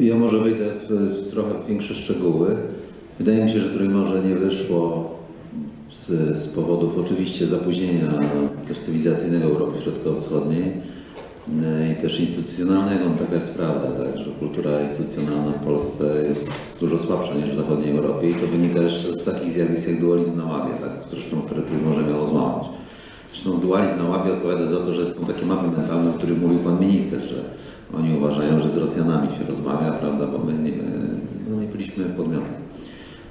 Ja może wejdę w, w trochę większe szczegóły. Wydaje mi się, że Trójmorze nie wyszło z, z powodów oczywiście zapóźnienia też cywilizacyjnego Europy Środkowo-Wschodniej e, i też instytucjonalnego. No, taka jest prawda, tak, że kultura instytucjonalna w Polsce jest dużo słabsza niż w zachodniej Europie i to wynika jeszcze z takich zjawisk jak dualizm na łabie, tak, zresztą, które Trójmorze miało złamać. Zresztą dualizm na łabie odpowiada za to, że są takie mapy mentalne, o których mówił pan minister, że oni uważają, że z Rosjanami się rozmawia, prawda, bo my nie, no, nie byliśmy podmiotem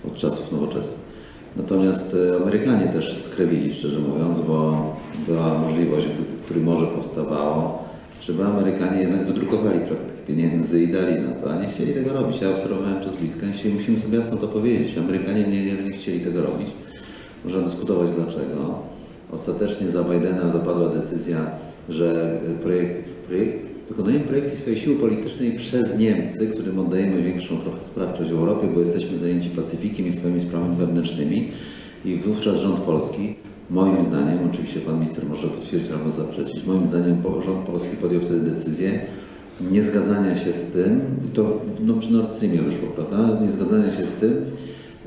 od czasów nowoczesnych. Natomiast e, Amerykanie też skrewili, szczerze mówiąc, bo była możliwość, gdy który może powstawało, żeby Amerykanie jednak wydrukowali trochę tych pieniędzy i dali na to, a nie chcieli tego robić. Ja obserwowałem to z bliska i musimy sobie jasno to powiedzieć. Amerykanie nie, nie, nie chcieli tego robić. Można dyskutować dlaczego. Ostatecznie za Bidena zapadła decyzja, że projekt, projekt wykonujemy projekcji swojej siły politycznej przez Niemcy, którym oddajemy większą trochę sprawczość w Europie, bo jesteśmy zajęci Pacyfikiem i swoimi sprawami wewnętrznymi. I wówczas rząd polski, moim zdaniem, oczywiście pan minister może potwierdzić albo zaprzeczyć, moim zdaniem rząd polski podjął wtedy decyzję nie zgadzania się z tym, to no, przy Nord Streamie wyszło, prawda, nie zgadzania się z tym,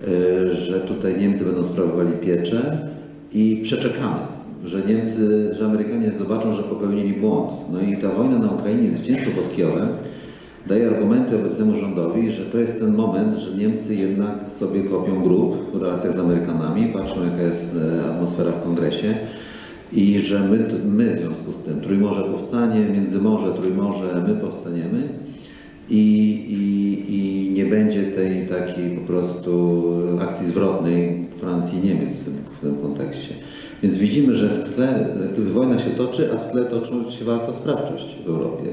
e, że tutaj Niemcy będą sprawowali pieczę i przeczekamy, że Niemcy, że Amerykanie zobaczą, że popełnili błąd. No i ta wojna na Ukrainie, zwycięstwo pod Kijowem, daje argumenty obecnemu rządowi, że to jest ten moment, że Niemcy jednak sobie kopią grób w relacjach z Amerykanami, patrzą jaka jest e, atmosfera w kongresie i że my, my w związku z tym, Trójmorze powstanie, Międzymorze, Trójmorze, my powstaniemy i, i, i nie będzie tej takiej po prostu akcji zwrotnej Francji i Niemiec w tym, w tym kontekście. Więc widzimy, że w tle, wojna się toczy, a w tle toczy się walka sprawczość w Europie.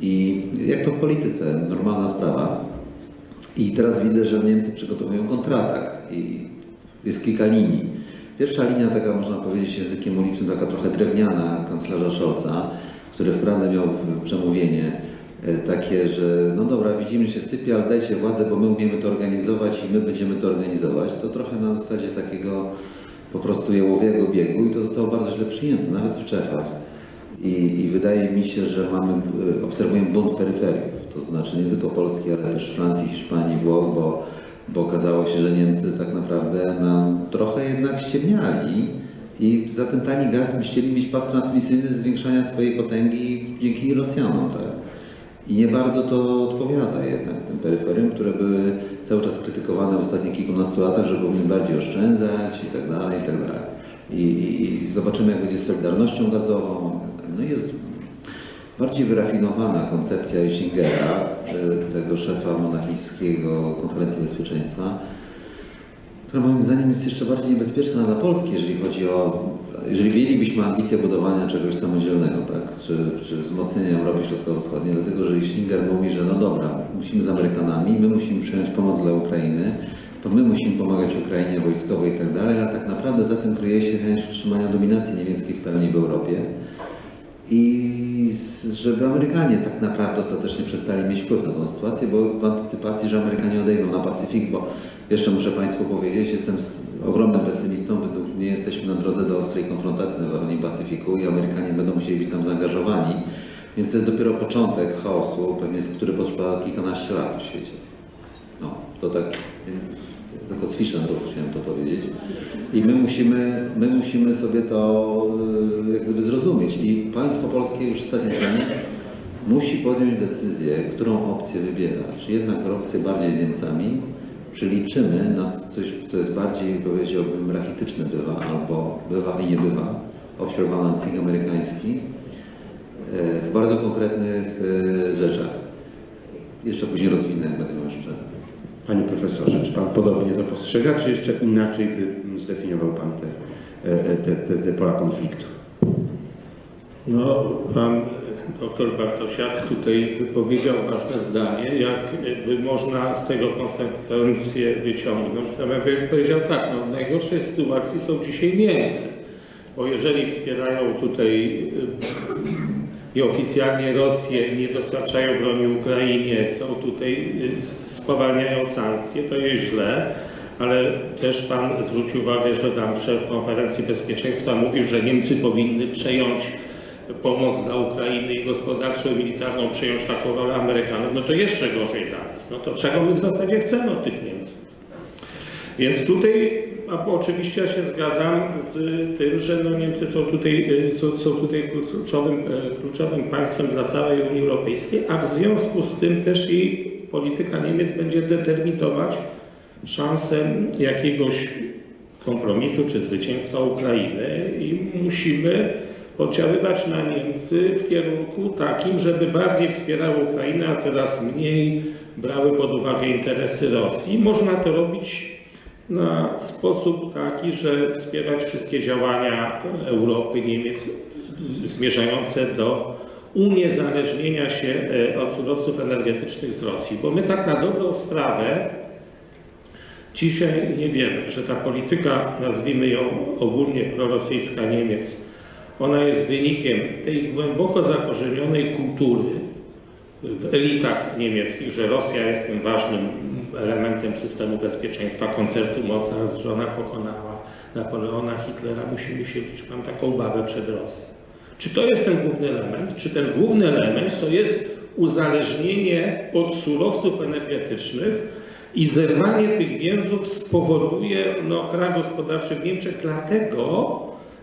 I jak to w polityce, normalna sprawa. I teraz widzę, że Niemcy przygotowują kontratak i jest kilka linii. Pierwsza linia, taka można powiedzieć językiem ulicznym, taka trochę drewniana kanclerza Scholza, który w Pradze miał przemówienie e, takie, że no dobra, widzimy, się sypie, ale dajcie władzę, bo my umiemy to organizować i my będziemy to organizować. To trochę na zasadzie takiego po prostu jałowiego biegu i to zostało bardzo źle przyjęte, nawet w Czechach. I, I wydaje mi się, że mamy, e, obserwujemy bunt peryferiów, to znaczy nie tylko Polski, ale też Francji, Hiszpanii, Włoch, bo, bo okazało się, że Niemcy tak naprawdę nam trochę jednak ściemniali i za ten tani gaz chcieli mieć pas transmisyjny zwiększania swojej potęgi dzięki Rosjanom, tak? I nie bardzo to odpowiada jednak tym peryferium, które były cały czas krytykowane w ostatnich kilkunastu latach, że powinny bardziej oszczędzać i tak dalej, i tak dalej. I, i, i zobaczymy, jak będzie z Solidarnością gazową. No jest bardziej wyrafinowana koncepcja Eisingera, y, tego szefa monachijskiego Konferencji Bezpieczeństwa, która moim zdaniem jest jeszcze bardziej niebezpieczna dla Polski, jeżeli chodzi o, jeżeli mielibyśmy ambicje budowania czegoś samodzielnego, tak, czy, czy wzmocnienia Europy Środkowo-Wschodniej, dlatego że Schlesinger mówi, że no dobra, musimy z Amerykanami, my musimy przyjąć pomoc dla Ukrainy, to my musimy pomagać Ukrainie wojskowo i tak dalej, a tak naprawdę za tym kryje się chęć utrzymania dominacji niemieckiej w pełni w Europie. I żeby Amerykanie tak naprawdę ostatecznie przestali mieć wpływ na tę sytuację, bo w antycypacji, że Amerykanie odejdą na Pacyfik, bo jeszcze muszę Państwu powiedzieć, jestem ogromnym pesymistą, według mnie jesteśmy na drodze do ostrej konfrontacji na zachodnim Pacyfiku i Amerykanie będą musieli być tam zaangażowani, więc to jest dopiero początek chaosu, pewnie który potrwa kilkanaście lat w świecie. No, to tak tylko Zwischenruf chciałem to powiedzieć. I my musimy, my musimy sobie to y, jak gdyby zrozumieć. I państwo polskie, już ostatnie zdanie, musi podjąć decyzję, którą opcję wybiera. Czy jednak opcję bardziej z Niemcami, czy liczymy na coś, co jest bardziej, powiedziałbym, rachityczne bywa, albo bywa i nie bywa, offshore balancing amerykański, e, w bardzo konkretnych e, rzeczach. Jeszcze później rozwinę, jak będę miał jeszcze Panie profesorze, czy pan podobnie to postrzega, czy jeszcze inaczej by zdefiniował pan te, e, te, te, te pola konfliktu? No, pan doktor Bartosiak tutaj wypowiedział ważne zdanie, jak można z tego konsekwencje wyciągnąć. Ja bym powiedział tak, no, w najgorszej sytuacji są dzisiaj Niemcy, bo jeżeli wspierają tutaj y, i oficjalnie Rosję, nie dostarczają broni Ukrainie, są tutaj, y, spowalniają sankcje, to jest źle, ale też Pan zwrócił uwagę, że tam szef konferencji bezpieczeństwa mówił, że Niemcy powinny przejąć pomoc dla Ukrainy i gospodarczą i militarną przyjąć taką rolę Amerykanów, no to jeszcze gorzej dla nas. No to czego my w zasadzie chcemy od tych Niemców? Więc tutaj a oczywiście ja się zgadzam z tym, że no Niemcy są tutaj, y, są, są tutaj kluczowym, y, kluczowym państwem dla całej Unii Europejskiej, a w związku z tym też i polityka Niemiec będzie determinować szansę jakiegoś kompromisu czy zwycięstwa Ukrainy i musimy oddziaływać na Niemcy w kierunku takim, żeby bardziej wspierały Ukrainę, a coraz mniej brały pod uwagę interesy Rosji. Można to robić na sposób taki, że wspierać wszystkie działania Europy, Niemiec zmierzające do uniezależnienia się e, od surowców energetycznych z Rosji. Bo my tak na dobrą sprawę dzisiaj nie wiemy, że ta polityka, nazwijmy ją ogólnie prorosyjska Niemiec, ona jest wynikiem tej głęboko zakorzenionej kultury w elitach niemieckich, że Rosja jest tym ważnym elementem systemu bezpieczeństwa, koncertu mocarstw, że ona pokonała Napoleona, Hitlera. Musimy się liczyć, mam taką obawę przed Rosją. Czy to jest ten główny element? Czy ten główny element to jest uzależnienie od surowców energetycznych i zerwanie tych więzów spowoduje no, krach gospodarczy w Niemczech, dlatego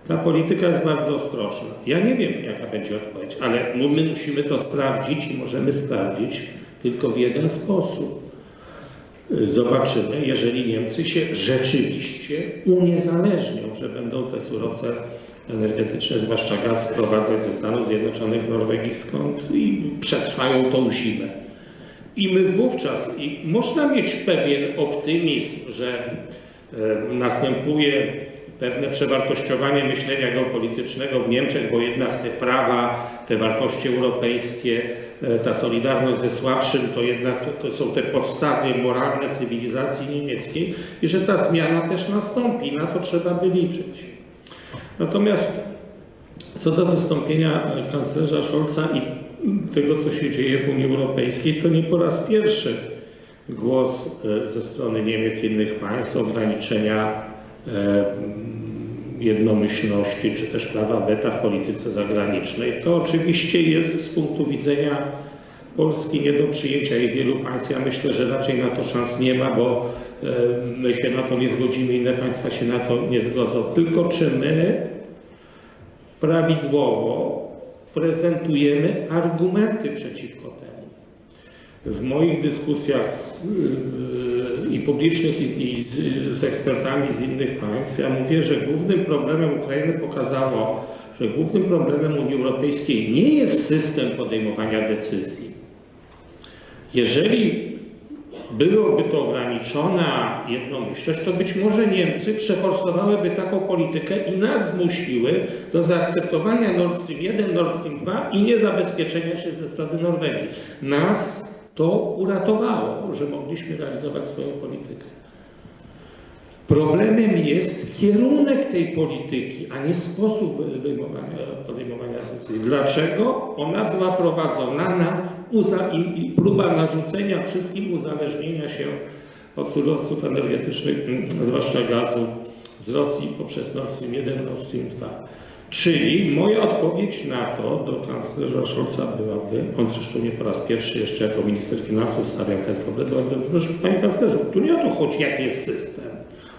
ta polityka jest bardzo ostrożna. Ja nie wiem, jaka będzie odpowiedź, ale my my musimy to sprawdzić i możemy sprawdzić tylko w jeden sposób. Zobaczymy, jeżeli Niemcy się rzeczywiście uniezależnią, że będą te surowce energetyczne, zwłaszcza gaz, sprowadzać ze Stanów Zjednoczonych, z Norwegii, skąd i przetrwają tą zimę. I my wówczas, i można mieć pewien optymizm, że e, następuje pewne przewartościowanie myślenia geopolitycznego w Niemczech, bo jednak te prawa, te wartości europejskie, e, ta solidarność ze słabszym, to jednak to są te podstawy moralne cywilizacji niemieckiej i że ta zmiana też nastąpi. Na to trzeba by liczyć. Natomiast co do wystąpienia e, kanclerza Scholza i tego, co się dzieje w Unii Europejskiej, to nie po raz pierwszy głos e, ze strony Niemiec i innych państw ograniczenia jednomyślności czy też prawa weta w polityce zagranicznej. To oczywiście jest z punktu widzenia Polski nie do przyjęcia i wielu państw. Ja myślę, że raczej na to szans nie ma, bo e, my się na to nie zgodzimy, inne państwa się na to nie zgodzą. Tylko czy my prawidłowo prezentujemy argumenty przeciwko temu. W moich dyskusjach z, yy, i publicznych, i, i z, z ekspertami z innych państw, ja mówię, że głównym problemem Ukrainy pokazało, że głównym problemem Unii Europejskiej nie jest system podejmowania decyzji. Jeżeli byłoby to ograniczona jednomyślność, to być może Niemcy przeforsowałyby taką politykę i nas zmusiły do zaakceptowania Nord Stream 1, Nord Stream 2 i niezabezpieczenia się ze strony Norwegii. Nas to uratowało, że mogliśmy realizować swoją politykę. Problemem jest kierunek tej polityki, a nie sposób wyjmowania, podejmowania decyzji. Dlaczego ona była prowadzona na uza, i, i próba narzucenia wszystkim uzależnienia się od surowców energetycznych, mm, zwłaszcza gazu z Rosji poprzez Nord Stream 1, Nord Stream 2. Czyli moja odpowiedź na to do kanclerza Scholza byłaby, on zresztą nie po raz pierwszy jeszcze jako minister finansów stawiał ten problem, byłaby, proszę panie kanclerzu, tu nie o to chodzi, jaki jest system.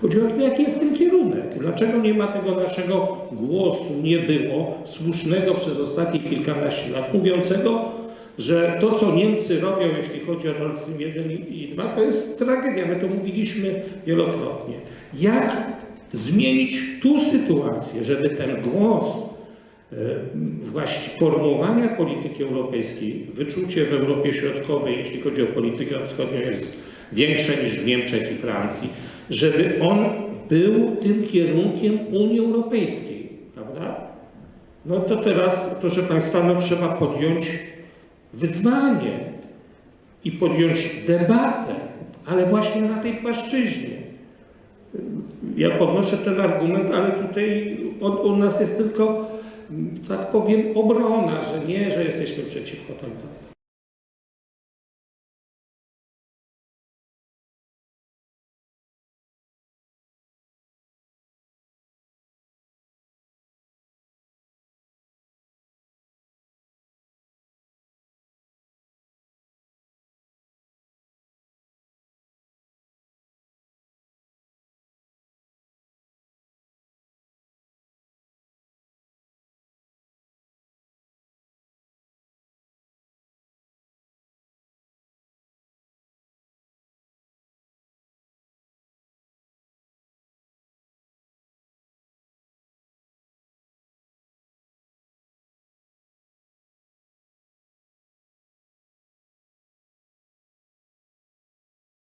Chodzi o to, jaki jest ten kierunek. Dlaczego nie ma tego naszego głosu, nie było słusznego przez ostatnie kilkanaście lat, mówiącego, że to, co Niemcy robią, jeśli chodzi o Nord Stream 1 i 2, to jest tragedia. My to mówiliśmy wielokrotnie. Jak zmienić tu sytuację, żeby ten głos e, właśnie formułowania polityki europejskiej, wyczucie w Europie Środkowej, jeśli chodzi o politykę wschodnią, jest większe niż w Niemczech i Francji, żeby on był tym kierunkiem Unii Europejskiej, prawda? No to teraz, proszę Państwa, no trzeba podjąć wyzwanie i podjąć debatę, ale właśnie na tej płaszczyźnie. Ja podnoszę ten argument, ale tutaj od, u nas jest tylko, tak powiem, obrona, że nie, że jesteśmy przeciwko temu.